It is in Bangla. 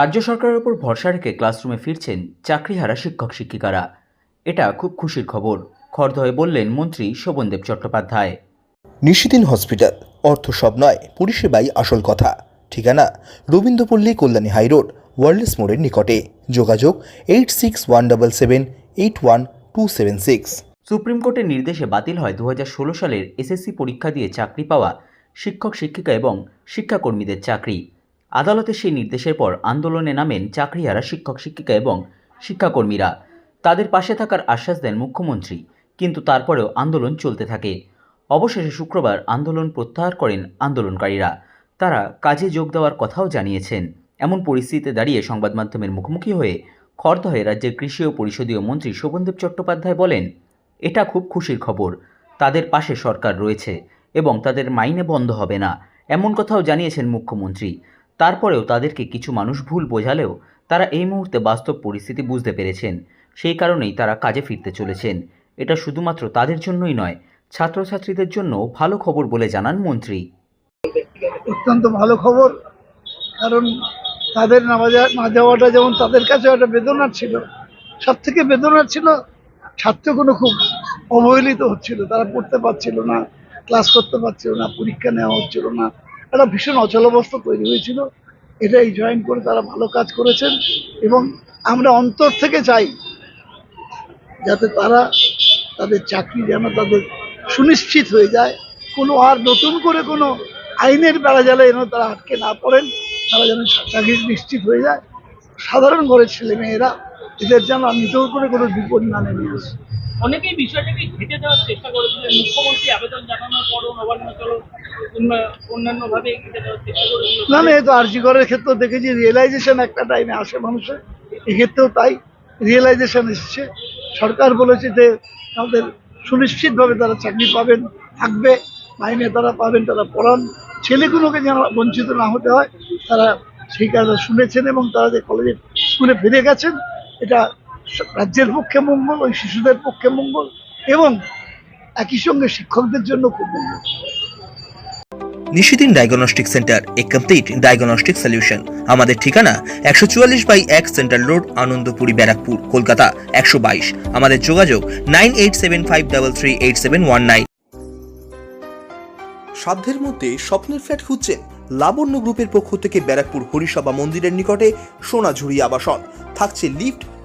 রাজ্য সরকারের উপর ভরসা রেখে ক্লাসরুমে ফিরছেন চাকরিহারা শিক্ষক শিক্ষিকারা। এটা খুব খুশির খবর খড়দহে বললেন মন্ত্রী শোভনদেব চট্টোপাধ্যায়। নিশিদিন হসপিটাল অর্থ সব নয় পরিষেবাই আসল কথা। ঠিকানা রবীন্দ্রপল্লী কল্যাণী হাইরোড ওয়ার্ল্ডস মোড়ের নিকটে। যোগাযোগ eight six one double seven eight one two seven six supreme কোর্টের নির্দেশে বাতিল হয় দু হাজার ষোলো সালের এসএসসি পরীক্ষা দিয়ে চাকরি পাওয়া শিক্ষক শিক্ষিকা এবং শিক্ষাকর্মীদের চাকরি। আদালতের সেই নির্দেশের পর আন্দোলনে নামেন চাকরিহারা শিক্ষক শিক্ষিকা এবং শিক্ষাকর্মীরা। তাদের পাশে থাকার আশ্বাস দেন মুখ্যমন্ত্রী, কিন্তু তারপরেও আন্দোলন চলতে থাকে। অবশেষে শুক্রবার আন্দোলন প্রত্যাহার করেন আন্দোলনকারীরা। তারা কাজে যোগ দেওয়ার কথাও জানিয়েছেন। এমন পরিস্থিতিতে দাঁড়িয়ে সংবাদ মাধ্যমের মুখোমুখি হয়ে খড়দহে রাজ্যের কৃষি ও পরিষদীয় মন্ত্রী শোভনদেব চট্টোপাধ্যায় বলেন, এটা খুব খুশির খবর। তাদের পাশে সরকার রয়েছে এবং তাদের মাইনে বন্ধ হবে না। এমন কথাও জানিয়েছেন মুখ্যমন্ত্রী। তারপরেও তাদেরকে কিছু মানুষ ভুল বোঝালেও তারা এই মুহূর্তে বাস্তব পরিস্থিতি বুঝতে পেরেছেন। সেই কারণেই তারা কাজে ফিরতে চলেছেন। এটা শুধুমাত্র তাদের জন্যই নয়, ছাত্রছাত্রীদের জন্য ভালো খবর বলে জানান মন্ত্রী। অত্যন্ত ভালো খবর, কারণ তাদের না যাওয়াটা যেমন তাদের কাছে একটা বেদনার ছিল, সব থেকে বেদনার ছিল ছাত্রগুলো খুব অবহেলিত হচ্ছিল, তারা পড়তে পারছিল না, ক্লাস করতে পারছিল না, পরীক্ষা নেওয়া হচ্ছিল না। একটা ভীষণ অচলাবস্থা তৈরি হয়েছিল। এটাই জয়েন করে তারা ভালো কাজ করেছেন এবং আমরা অন্তর থেকে চাই যাতে তারা তাদের চাকরি যেন তাদের সুনিশ্চিত হয়ে যায়। কোনো আর নতুন করে কোনো আইনের বেড়া জালে যেন তারা আটকে না পড়েন, তারা যেন চাকরি নিশ্চিত হয়ে যায়। সাধারণ ঘরের ছেলে মেয়েরা এদের যেন নিতর করে কোনো বিপদ না নেমে আসে। অনেকেই বিষয়টাকে ঘেটে দেওয়ার চেষ্টা করেছিলেন মুখ্যমন্ত্রী আবেদন জানানোর পরও নবান্ন চলো না না এ তো আরজি করের ক্ষেত্রেও দেখেছি রিয়েলাইজেশন একটা টাইমে আসে মানুষের। এক্ষেত্রেও তাই রিয়েলাইজেশন এসছে। সরকার বলেছে যে, তাদের সুনিশ্চিতভাবে তারা চাকরি পাবেন, থাকবে মাইনে তারা পাবেন, তারা পড়ান। ছেলেগুলোকে যেন বঞ্চিত না হতে হয়, তারা সেই কারণে শুনেছেন এবং তারা যে কলেজে স্কুলে ফিরে গেছেন, এটা রাজ্যের পক্ষে মঙ্গল ওই শিশুদের পক্ষে মঙ্গল এবং একই সঙ্গে শিক্ষকদের জন্য খুব মঙ্গল। Nishidin diagnostic centre a complete diagnostic solution আমাদের ঠিকানা একশো চুয়াল্লিশ বাই এক সেন্ট্রাল রোড আনন্দপুরি ব্যারাকপুর কলকাতা একশো বাইশ। আমাদের যোগাযোগ nine eight seven five double three eight seven one nine. সাধ্যের মধ্যে স্বপ্নের ফ্ল্যাট খুঁজছেন লাবণ্য গ্রুপের পক্ষ থেকে ব্যারাকপুর হরিসভা মন্দিরের নিকটে সোনাঝুরি আবাসন। থাকছে lift